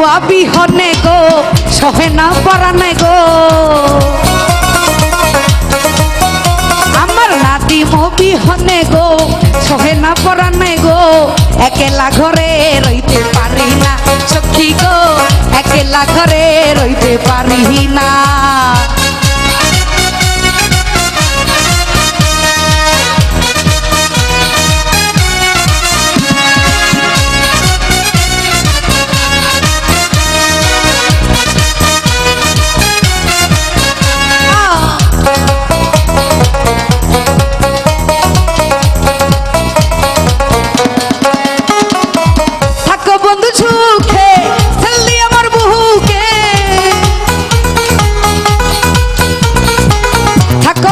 আমার বিহনে গো সহে না পরানে গো। আমার নাতি মবিহনে গো সহে না পরানে গো। একেলা ঘরে রইতে পারি না, সখী গো, একেলা ঘরে রইতে পারি না।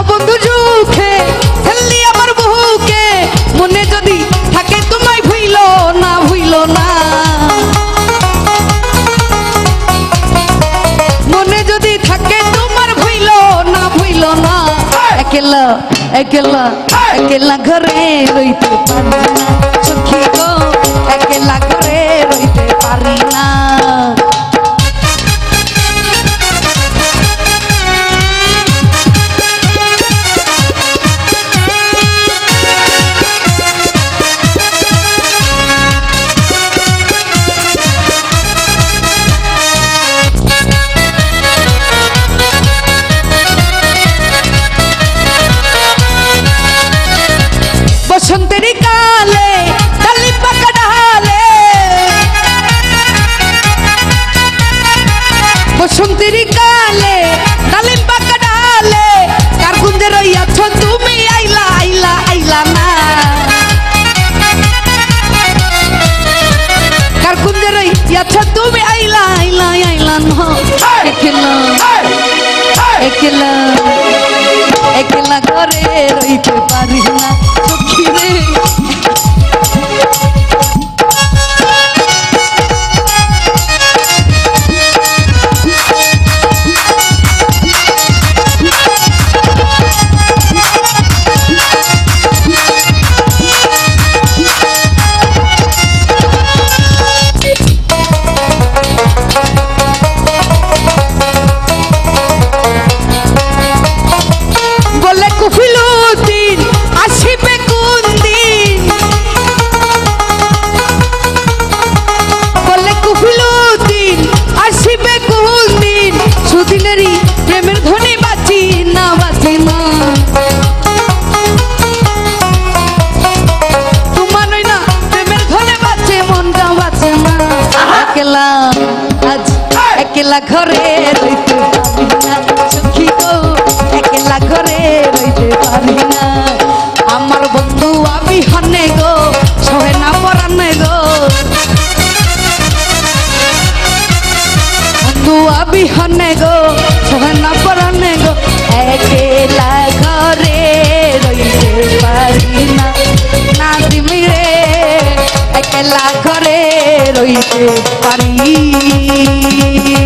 বন্ধু সুখে ছেলি আমার বহুকে। মনে যদি থাকে তোমায় ভুইল না ভুইল না। মনে যদি থাকে তোমার ভুইল না ভুইল না। একলা একলা একলা ঘরে রইতে পারি না। সখী গো একলা একলা একলা ঘরে রইতে পারি না। সখী গো একলা ঘরে রইতে পারি না। আমার বন্ধু আমি হনে গো, সহে না পরানে গো। বন্ধু আমি হনে গো, সহে পারি।